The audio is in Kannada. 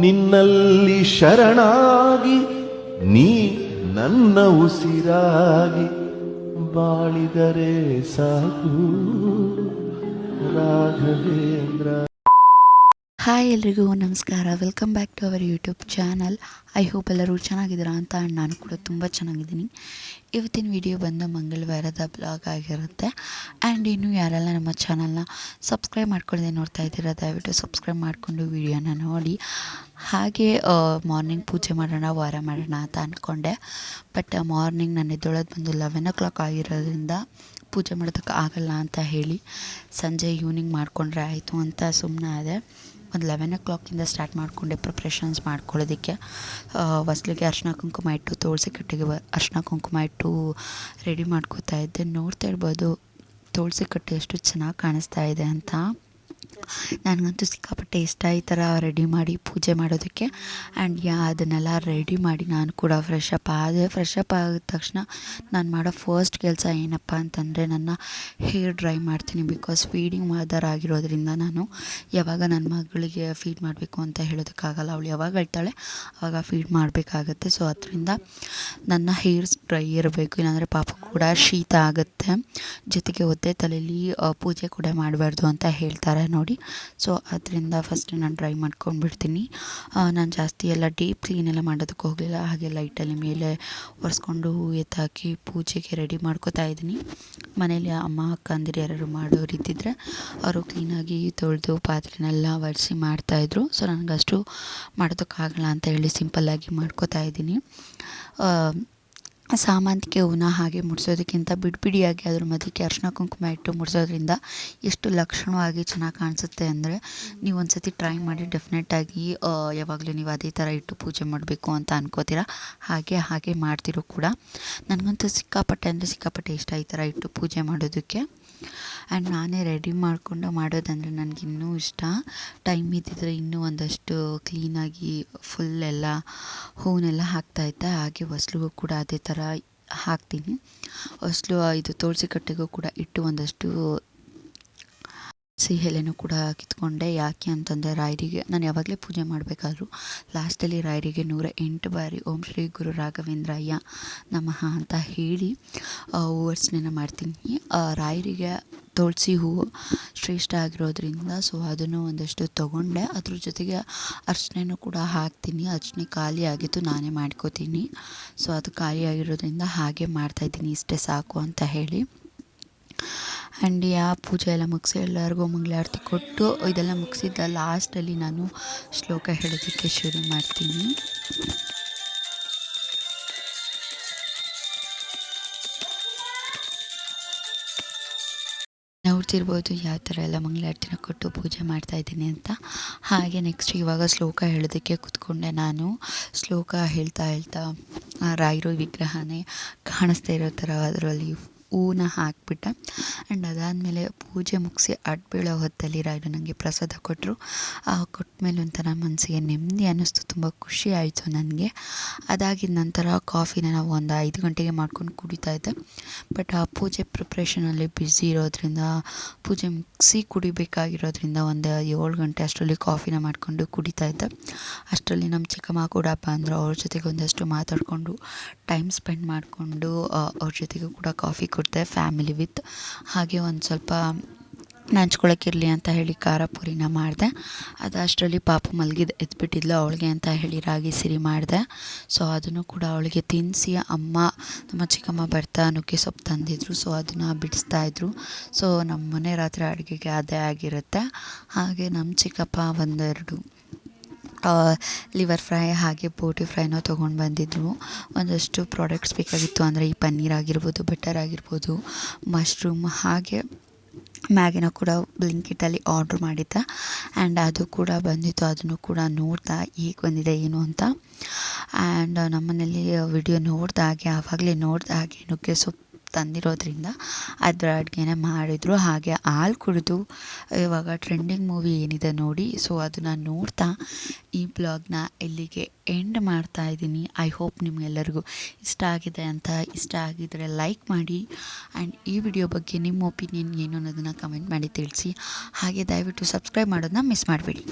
ನಿನ್ನಲ್ಲಿ ಶರಣಾಗಿ ನೀ ನನ್ನ ಉಸಿರಾಗಿ ಬಾಳಿದರೆ ಸಾಕು. ರಾಘವೇಂದ್ರ ಹಾಯ್ ಎಲ್ರಿಗೂ ನಮಸ್ಕಾರ. Welcome back to our YouTube channel I hope ಎಲ್ಲರೂ ಚೆನ್ನಾಗಿದ್ದೀರಾ ಅಂತ ನಾನು ಕೂಡ ತುಂಬ ಚೆನ್ನಾಗಿದ್ದೀನಿ. ಇವತ್ತಿನ ವಿಡಿಯೋ ಬಂದು ಮಂಗಳವಾರದ ಬ್ಲಾಗ್ ಆಗಿರುತ್ತೆ. ಆ್ಯಂಡ್ ಇನ್ನೂ ಯಾರೆಲ್ಲ ನಮ್ಮ ಚಾನಲ್ನ ಸಬ್ಸ್ಕ್ರೈಬ್ ಮಾಡ್ಕೊಳ್ಳದೆ ನೋಡ್ತಾ ಇದ್ದೀರಾ, ದಯವಿಟ್ಟು ಸಬ್ಸ್ಕ್ರೈಬ್ ಮಾಡಿಕೊಂಡು ವಿಡಿಯೋನ ನೋಡಿ. ಹಾಗೆ ಮಾರ್ನಿಂಗ್ ಪೂಜೆ ಮಾಡೋಣ, ವಾರ ಮಾಡೋಣ ಅಂತ ಅಂದ್ಕೊಂಡೆ ಬಟ್ ಮಾರ್ನಿಂಗ್ ನಾನು ಎದ್ದೊಳೋದು ಬಂದು ಲೆವೆನ್ ಓ ಕ್ಲಾಕ್ ಆಗಿರೋದ್ರಿಂದ ಪೂಜೆ ಮಾಡೋದಕ್ಕೆ ಆಗಲ್ಲ ಅಂತ ಹೇಳಿ ಸಂಜೆ ಈವ್ನಿಂಗ್ ಮಾಡಿಕೊಂಡ್ರೆ ಆಯಿತು ಅಂತ ಸುಮ್ಮನೆ ಆದೆ. ಒಂದು ಲೆವೆನ್ ಓ ಕ್ಲಾಕಿಂದ ಸ್ಟಾರ್ಟ್ ಮಾಡಿಕೊಂಡೆ ಪ್ರಿಪ್ರೇಷನ್ಸ್ ಮಾಡ್ಕೊಳ್ಳೋದಕ್ಕೆ. ಹೊಸ್ಲಿಗೆ ಅರ್ಶಿನ ಕುಂಕುಮ ಇಟ್ಟು, ತುಳಸಿ ಕಟ್ಟಿಗೆ ಅರ್ಶಿನ ಕುಂಕುಮ ಇಟ್ಟು ರೆಡಿ ಮಾಡ್ಕೋತಾ ಇದ್ದೆ. ನೋಡ್ತಾ ಇರ್ಬೋದು, ತುಳಸಿ ಕಟ್ಟೆ ಎಷ್ಟು ಚೆನ್ನಾಗಿ ಕಾಣಿಸ್ತಾ ಇದೆ ಅಂತ. ನನಗಂತೂ ಸಿಕ್ಕಾಪಟ್ಟೆ ಇಷ್ಟ ಈ ಥರ ರೆಡಿ ಮಾಡಿ ಪೂಜೆ ಮಾಡೋದಕ್ಕೆ. ಆ್ಯಂಡ್ ಯಾ, ಅದನ್ನೆಲ್ಲ ರೆಡಿ ಮಾಡಿ ನಾನು ಕೂಡ ಫ್ರೆಶ್ ಅಪ್ ಆದೆ ಫ್ರೆಶ್ ಅಪ್ ಆಗಿದ ತಕ್ಷಣ ನಾನು ಮಾಡೋ ಫಸ್ಟ್ ಕೆಲಸ ಏನಪ್ಪ ಅಂತಂದರೆ ನನ್ನ ಹೇರ್ ಡ್ರೈ ಮಾಡ್ತೀನಿ ಬಿಕಾಸ್ ಫೀಡಿಂಗ್ ಮದರ್ ಆಗಿರೋದ್ರಿಂದ ನಾನು ಯಾವಾಗ ನನ್ನ ಮಗಳಿಗೆ ಫೀಡ್ ಮಾಡಬೇಕು ಅಂತ ಹೇಳೋದಕ್ಕಾಗಲ್ಲ. ಅವಳು ಯಾವಾಗ ಹೇಳ್ತಾಳೆ ಆವಾಗ ಫೀಡ್ ಮಾಡಬೇಕಾಗತ್ತೆ. ಸೊ ಅದರಿಂದ ನನ್ನ ಹೇರ್ಸ್ ಡ್ರೈ ಇರಬೇಕು. ಇಲ್ಲಾಂದರೆ ಪಾಪ ಕೂಡ ಶೀತ ಆಗುತ್ತೆ. ಜೊತೆಗೆ ಒದ್ದೆ ತಲೆಯಲ್ಲಿ ಪೂಜೆ ಕೂಡ ಮಾಡಬಾರ್ದು ಅಂತ ಹೇಳ್ತಾರೆ ನೋಡಿ. ಸೊ, ಅದರಿಂದ ಫಸ್ಟ್ ನಾನು ಡ್ರೈ ಮಾಡ್ಕೊಂಡ್ಬಿಡ್ತೀನಿ. ನಾನು ಜಾಸ್ತಿ ಎಲ್ಲ ಡೀಪ್ ಕ್ಲೀನ್ ಎಲ್ಲ ಮಾಡೋದಕ್ಕೆ ಹೋಗಲಿಲ್ಲ. ಹಾಗೆ ಲೈಟಲ್ಲಿ ಮೇಲೆ ಒರೆಸ್ಕೊಂಡು ಎತ್ತಾಕಿ ಪೂಜೆಗೆ ರೆಡಿ ಮಾಡ್ಕೋತಾ ಇದ್ದೀನಿ. ಮನೇಲಿ ಅಮ್ಮ ಅಕ್ಕಂದಿರು ಯಾರು ಮಾಡೋರು ಇದ್ದಿದ್ರೆ ಅವರು ಕ್ಲೀನಾಗಿ ತೊಳೆದು ಪಾತ್ರೆನೆಲ್ಲ ಒರೆಸಿ ಮಾಡ್ತಾಯಿದ್ರು ಸೊ, ನನಗಷ್ಟು ಮಾಡೋದಕ್ಕಾಗಲ್ಲ ಅಂತ ಹೇಳಿ ಸಿಂಪಲ್ಲಾಗಿ ಮಾಡ್ಕೋತಾ ಇದ್ದೀನಿ. ಸಾಮಂತಿಗೆ ಹೂವನ್ನ ಹಾಗೆ ಮುಡ್ಸೋದಕ್ಕಿಂತ ಬಿಡಿಬಿಡಿಯಾಗಿ ಅದ್ರ ಮಧ್ಯಕ್ಕೆ ಅರಿಶಿನ ಕುಂಕುಮ ಇಟ್ಟು ಮುಡ್ಸೋದ್ರಿಂದ ಎಷ್ಟು ಲಕ್ಷಣವಾಗಿ ಚೆನ್ನಾಗಿ ಕಾಣಿಸುತ್ತೆ ಅಂದರೆ ನೀವು ಒಂದು ಸತಿ ಟ್ರೈ ಮಾಡಿ ಡೆಫಿನೆಟಾಗಿ ಯಾವಾಗಲೂ ನೀವು ಅದೇ ಥರ ಇಟ್ಟು ಪೂಜೆ ಮಾಡಬೇಕು ಅಂತ ಅನ್ಕೋತೀರ? ಹಾಗೆ ಹಾಗೆ ಮಾಡ್ತಿರೋ ಕೂಡ. ನನಗಂತೂ ಸಿಕ್ಕಾಪಟ್ಟೆ ಅಂದರೆ ಸಿಕ್ಕಾಪಟ್ಟೆ ಇಷ್ಟ ಈ ಥರ ಇಟ್ಟು ಪೂಜೆ ಮಾಡೋದಕ್ಕೆ. ಆ್ಯಂಡ್ ನಾನೇ ರೆಡಿ ಮಾಡಿಕೊಂಡು ಮಾಡೋದಂದರೆ ನನಗೆ ಇನ್ನೂ ಇಷ್ಟ. ಟೈಮ್ ಇದ್ದಿದ್ರೆ ಇನ್ನೂ ಒಂದಷ್ಟು ಕ್ಲೀನಾಗಿ ಫುಲ್ ಎಲ್ಲ ಹೂವನ್ನೆಲ್ಲ ಹಾಕ್ತಾಯಿದ್ದೆ ಹಾಗೆ ಹೊಸ್ಲಿಗೂ ಕೂಡ ಅದೇ ಥರ ಹಾಕ್ತೀನಿ. ಹೊಸ್ಲು ಇದು ತುಳಸಿ ಕಟ್ಟೆಗೂ ಕೂಡ ಇಟ್ಟು ಒಂದಷ್ಟು ಸಿಹಿ ಎಲೆನೂ ಕೂಡ ಕಿತ್ಕೊಂಡೆ. ಯಾಕೆ ಅಂತಂದರೆ ರಾಯರಿಗೆ, ನಾನು ಯಾವಾಗಲೇ ಪೂಜೆ ಮಾಡಬೇಕಾದ್ರು ಲಾಸ್ಟಲ್ಲಿ ರಾಯರಿಗೆ ನೂರ ಎಂಟು ಬಾರಿ ಓಂ ಶ್ರೀ ಗುರು ರಾಘವೇಂದ್ರಯ್ಯ ನಮಃ ಅಂತ ಹೇಳಿ ಹೂವರ್ಸನೆನ ಮಾಡ್ತೀನಿ. ರಾಯರಿಗೆ ತುಳಸಿ ಹೂವು ಶ್ರೇಷ್ಠ ಆಗಿರೋದ್ರಿಂದ ಸೊ ಅದನ್ನು ಒಂದಷ್ಟು ತೊಗೊಂಡೆ. ಅದ್ರ ಜೊತೆಗೆ ಅರ್ಚನೆನೂ ಕೂಡ ಹಾಕ್ತೀನಿ. ಅರ್ಚನೆ ಖಾಲಿ ಆಗಿತ್ತು ನಾನೇ ಮಾಡ್ಕೋತೀನಿ. ಸೊ ಅದು ಖಾಲಿ ಆಗಿರೋದ್ರಿಂದ ಹಾಗೆ ಮಾಡ್ತಾಯಿದ್ದೀನಿ ಇಷ್ಟೇ ಸಾಕು ಅಂತ ಹೇಳಿ. ಆ್ಯಂಡ್ ಆ ಪೂಜೆ ಎಲ್ಲ ಮುಗಿಸಿ ಎಲ್ಲರಿಗೂ ಮಂಗಳಾರತಿ ಕೊಟ್ಟು ಇದೆಲ್ಲ ಮುಗಿಸಿದ್ದ ಲಾಸ್ಟಲ್ಲಿ ನಾನು ಶ್ಲೋಕ ಹೇಳೋದಕ್ಕೆ ಶುರು ಮಾಡ್ತೀನಿ. ನೋಡ್ತಿರ್ಬೋದು ಯಾವ ಥರ ಎಲ್ಲ ಮಂಗಳಾರತಿನ ಕೊಟ್ಟು ಪೂಜೆ ಮಾಡ್ತಾ ಇದ್ದೀನಿ ಅಂತ. ಹಾಗೆ ನೆಕ್ಸ್ಟ್ ಇವಾಗ ಶ್ಲೋಕ ಹೇಳೋದಕ್ಕೆ ಕೂತ್ಕೊಂಡೆ ನಾನು. ಶ್ಲೋಕ ಹೇಳ್ತಾ ಹೇಳ್ತಾ ರಾಯರು ವಿಗ್ರಹನೇ ಕಾಣಿಸ್ತಾ ಇರೋ ಥರ ಅದರಲ್ಲಿ ಹೂನ ಹಾಕ್ಬಿಟ್ಟೆ. ಆ್ಯಂಡ್ ಅದಾದಮೇಲೆ ಪೂಜೆ ಮುಗಿಸಿ ಅಡ್ಬೀಳೋ ಹೊತ್ತಲ್ಲಿ ರಾಯರು ನನಗೆ ಪ್ರಸಾದ ಕೊಟ್ಟರು ಕೊಟ್ಟ ಮೇಲೆ ಒಂಥರ ಮನಸ್ಸಿಗೆ ನೆಮ್ಮದಿ ಅನ್ನಿಸ್ತು, ತುಂಬ ಖುಷಿ ಆಯಿತು ನನಗೆ. ಅದಾಗಿದ ನಂತರ ಕಾಫಿನ ನಾವು ಒಂದು ಐದು ಗಂಟೆಗೆ ಮಾಡ್ಕೊಂಡು ಕುಡಿತಾ ಇದ್ದೆ. ಬಟ್ ಆ ಪೂಜೆ ಪ್ರಿಪ್ರೇಷನಲ್ಲಿ ಬ್ಯುಸಿ ಇರೋದ್ರಿಂದ, ಪೂಜೆ ಮುಗಿಸಿ ಕುಡಿಬೇಕಾಗಿರೋದ್ರಿಂದ ಒಂದು ಏಳು ಗಂಟೆ ಅಷ್ಟರಲ್ಲಿ ಕಾಫಿನ ಮಾಡಿಕೊಂಡು ಕುಡಿತಾ ಇದ್ದೆ. ಅಷ್ಟರಲ್ಲಿ ನಮ್ಮ ಚಿಕ್ಕಮ್ಮ ಕೂಡ ಬಂದರು, ಅವ್ರ ಜೊತೆಗೆ ಒಂದಷ್ಟು ಮಾತಾಡಿಕೊಂಡು ಟೈಮ್ ಸ್ಪೆಂಡ್ ಮಾಡಿಕೊಂಡು ಅವ್ರ ಜೊತೆಗೂ ಕೂಡ ಕಾಫಿ ಕೊಡ್ದೆ ಫ್ಯಾಮಿಲಿ ವಿತ್ ಹಾಗೆ ಒಂದು ಸ್ವಲ್ಪ ನಂಚ್ಕೊಳಕ್ಕಿರಲಿ ಅಂತ ಹೇಳಿ ಖಾರ ಪೂರಿನ ಮಾಡಿದೆ. ಅದು ಅಷ್ಟರಲ್ಲಿ ಪಾಪ ಮಲಗಿದ ಎದ್ಬಿಟ್ಟಿದ್ಲು ಅವಳಿಗೆ ಅಂತ ಹೇಳಿ ರಾಗಿ ಸಿರಿ ಮಾಡಿದೆ. ಸೊ ಅದನ್ನು ಕೂಡ ಅವಳಿಗೆ ತಿನ್ನಿಸಿ ಅಮ್ಮ ನಮ್ಮ ಚಿಕ್ಕಮ್ಮ ಬರ್ತಾ ನುಗ್ಗೆ ಸೊಪ್ಪು ತಂದಿದ್ರು. ಸೊ ಅದನ್ನು ಬಿಡಿಸ್ತಾ ಇದ್ರು. ಸೊ ನಮ್ಮ ಮನೆ ರಾತ್ರಿ ಅಡುಗೆಗೆ ಅದೇ ಆಗಿರುತ್ತೆ. ಹಾಗೆ ನಮ್ಮ ಚಿಕ್ಕಪ್ಪ ಒಂದೆರಡು ಲಿವರ್ ಫ್ರೈ ಹಾಗೆ ಬೋಟಿ ಫ್ರೈನೂ ತೊಗೊಂಡು ಬಂದಿದ್ದರು ಒಂದಷ್ಟು ಪ್ರಾಡಕ್ಟ್ಸ್ ಬೇಕಾಗಿತ್ತು ಅಂದರೆ ಈ ಪನ್ನೀರ್ ಆಗಿರ್ಬೋದು ಬಟರ್ ಆಗಿರ್ಬೋದು ಮಶ್ರೂಮ್ ಹಾಗೆ ಮ್ಯಾಗಿನ ಕೂಡ ಬ್ಲಿಂಕಿಟಲ್ಲಿ ಆರ್ಡ್ರ್ ಮಾಡಿದ್ದ. ಆ್ಯಂಡ್ ಅದು ಕೂಡ ಬಂದಿತ್ತು, ಅದನ್ನು ಕೂಡ ನೋಡ್ದೆ ಈಗ ಬಂದಿದೆ, ಏನು ಅಂತ. ಆ್ಯಂಡ್ ನಮ್ಮನೇಲಿ ವಿಡಿಯೋ ನೋಡ್ದಾಗೆ ಆವಾಗಲೇ ನೋಡ್ದಾಗೆ ನುಗ್ಗೆ ಸೊಪ್ಪು ತಂದಿರೋದ್ರಿಂದ ಅದರ ಅಡುಗೆನ ಮಾಡಿದರು. ಹಾಗೆ ಹಾಲು ಕುಡಿದು ಇವಾಗ ಟ್ರೆಂಡಿಂಗ್ ಮೂವಿ ಏನಿದೆ ನೋಡಿ. ಸೊ ಅದನ್ನು ನೋಡ್ತಾ ಈ ಬ್ಲಾಗ್ನ ಇಲ್ಲಿಗೆ ಎಂಡ್ ಮಾಡ್ತಾ ಇದ್ದೀನಿ. ಐ ಹೋಪ್ ನಿಮಗೆಲ್ಲರಿಗೂ ಇಷ್ಟ ಆಗಿದೆ ಅಂತ ಇಷ್ಟ ಆಗಿದರೆ ಲೈಕ್ ಮಾಡಿ. ಆ್ಯಂಡ್ ಈ ವಿಡಿಯೋ ಬಗ್ಗೆ ನಿಮ್ಮ ಒಪಿನಿಯನ್ ಏನು ಅನ್ನೋದನ್ನು ಕಮೆಂಟ್ ಮಾಡಿ ತಿಳಿಸಿ. ಹಾಗೆ ದಯವಿಟ್ಟು ಸಬ್ಸ್ಕ್ರೈಬ್ ಮಾಡೋದನ್ನ ಮಿಸ್ ಮಾಡಬೇಡಿ.